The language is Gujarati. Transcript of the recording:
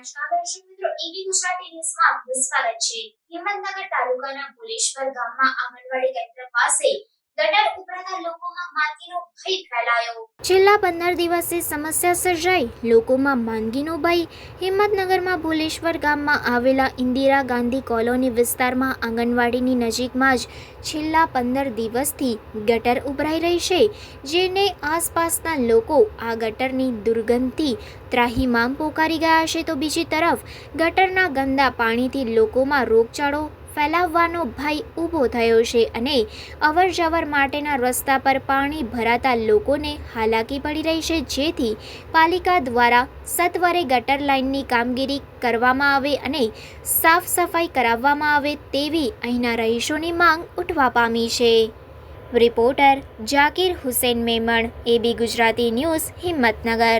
નમસ્કાર ગુજરાતી ન્યૂઝમાં આપનું છે. હિંમતનગર તાલુકાના પોલેશ્વર ગામમાં આંગણવાડી કેન્દ્ર પાસે છેલ્લા પંદર દિવસથી સમસ્યા સર્જાઈ. લોકોમાં માંદગીનો ભય. હિંમતનગરમાં ભુલેશ્વર ગામમાં આવેલા ઇન્દિરા ગાંધી કોલોની વિસ્તારમાં આંગણવાડીની નજીકમાં જ છેલ્લા પંદર દિવસથી ગટર ઉભરાઈ રહી છે, જેને આસપાસના લોકો આ ગટરની દુર્ગંધથી ત્રાહીમામ પોકારી ગયા છે. તો બીજી તરફ ગટરના ગંદા પાણીથી લોકોમાં રોગચાળો ફેલાવવાનો ભય ઊભો થયો છે અને અવર જવર માટેના રસ્તા પર પાણી ભરાતા લોકોને હાલાકી પડી રહી છે. જેથી પાલિકા દ્વારા સત્વરે ગટર લાઇનની કામગીરી કરવામાં આવે અને સાફ સફાઈ કરાવવામાં આવે તેવી અહીંના રહીશોની માંગ ઉઠવા પામી છે. Reporter Zakir Hussain Memon, AB Gujarati news Himmatnagar.